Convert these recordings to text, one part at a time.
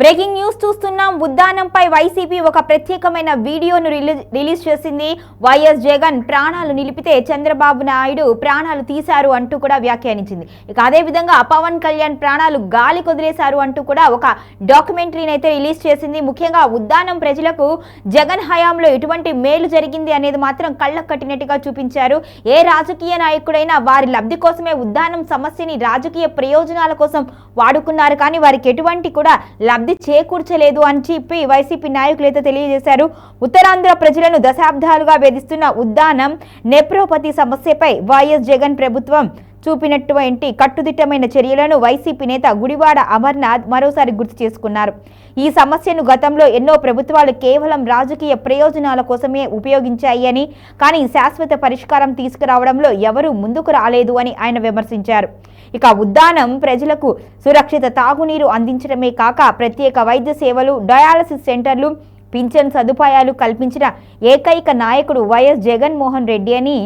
Breaking news చూస్తున్నాం. ఉద్దానంపై YCP ఒక ప్రత్యేకమైన వీడియోను రిలీజ్ రిలీజ్ చేసింది. వైఎస్ జగన్ ప్రాణాలు నిలిపితే చంద్రబాబు నాయుడు ప్రాణాలు తీశారు అంటూ కూడా వ్యాఖ్యానించింది. ఇక అదే విధంగా పవన్ కళ్యాణ్ ప్రాణాలు గాలి కొదిలేశారు అంటూ కూడా ఒక డాక్యుమెంటరీని అయితే రిలీజ్ చేసింది. ముఖ్యంగా ఉద్దానం ప్రజలకు జగన్ హయాంలో ఎటువంటి మేలు జరిగింది అనేది మాత్రం కళ్ళకు కట్టినట్టుగా చూపించారు. ఏ రాజకీయ నాయకుడైనా వారి లబ్ధి కోసమే ఉద్దానం సమస్యని రాజకీయ ప్రయోజనాల కోసం వాడుకున్నారు. కానీ వారికి ఎటువంటి కూడా లబ్ధి చేకూర్చలేదు అని చెప్పి వైసీపీ నాయకులు అయితే తెలియజేశారు. ఉత్తరాంధ్ర ప్రజలను దశాబ్దాలుగా వేధిస్తున్న ఉద్దానం నెప్రోపతి సమస్యపై వైఎస్ జగన్ ప్రభుత్వం చూపినటువంటి కట్టుదిట్టమైన చర్యలను వైసీపీ నేత గుడివాడ అమర్నాథ్ మరోసారి గుర్తు చేసుకున్నారు. ఈ సమస్యను గతంలో ఎన్నో ప్రభుత్వాలు కేవలం రాజకీయ ప్రయోజనాల కోసమే ఉపయోగించాయి అని కానీ శాశ్వత పరిష్కారం తీసుకురావడంలో ఎవరూ ముందుకు రాలేదు అని ఆయన విమర్శించారు. ఇక ఉద్దానం ప్రజలకు సురక్షిత తాగునీరు అందించడమే కాక ప్రత్యేక వైద్య సేవలు డయాలసిస్ సెంటర్లు పింఛన్ సదుపాయాలు కల్పించిన ఏకైక నాయకుడు వైఎస్ జగన్మోహన్ రెడ్డి అని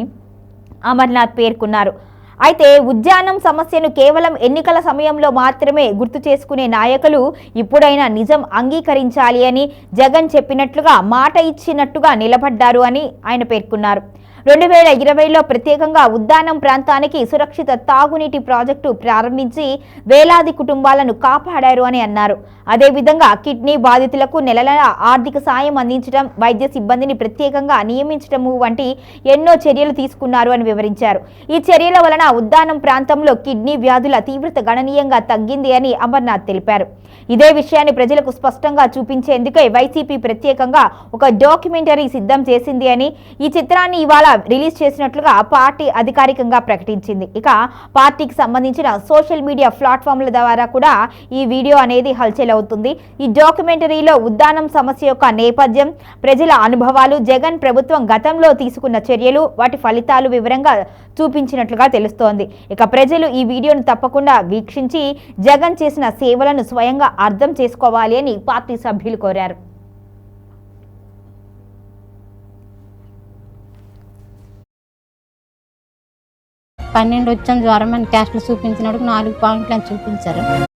అమర్నాథ్ పేర్కొన్నారు. అయితే ఉద్యానం సమస్యను కేవలం ఎన్నికల సమయంలో మాత్రమే గుర్తు చేసుకునే నాయకులు ఇప్పుడైనా నిజం అంగీకరించాలి అని జగన్ చెప్పినట్లుగా మాట ఇచ్చినట్టుగా నిలబడ్డారు అని ఆయన పేర్కొన్నారు. రెండు వేల ఇరవైలో ప్రత్యేకంగా ఉద్దానం ప్రాంతానికి సురక్షిత తాగునీటి ప్రాజెక్టు ప్రారంభించి వేలాది కుటుంబాలను కాపాడారు అని అన్నారు. అదేవిధంగా కిడ్నీ బాధితులకు నెల ఆర్థిక సాయం అందించడం వైద్య సిబ్బందిని ప్రత్యేకంగా నియమించడం వంటి ఎన్నో చర్యలు తీసుకున్నారు అని వివరించారు. ఈ చర్యల వలన ఉద్దానం ప్రాంతంలో కిడ్నీ వ్యాధుల తీవ్రత గణనీయంగా తగ్గింది అని అమర్నాథ్ తెలిపారు. ఇదే విషయాన్ని ప్రజలకు స్పష్టంగా చూపించేందుకే వైసీపీ ప్రత్యేకంగా ఒక డాక్యుమెంటరీ సిద్ధం చేసింది అని ఈ చిత్రాన్ని ఇవాళ రిలీజ్ చేసినట్లుగా పార్టీ అధికారికంగా ప్రకటించింది. ఇక పార్టీకి సంబంధించిన సోషల్ మీడియా ప్లాట్ఫామ్ల ద్వారా కూడా ఈ వీడియో అనేది హల్చల్ అవుతుంది. ఈ డాక్యుమెంటరీలో ఉద్దానం సమస్య యొక్క నేపథ్యం ప్రజల అనుభవాలు జగన్ ప్రభుత్వం గతంలో తీసుకున్న చర్యలు వాటి ఫలితాలు వివరంగా చూపించినట్లుగా తెలుస్తోంది. ఇక ప్రజలు ఈ వీడియోను తప్పకుండా వీక్షించి జగన్ చేసిన సేవలను స్వయంగా అర్థం చేసుకోవాలి అని పార్టీ సభ్యులు కోరారు. పన్నెండు వచ్చాం జ్వరం అని టెస్టులు చూపించినప్పుడు నాలుగు పాయింట్లు అని చూపించారు.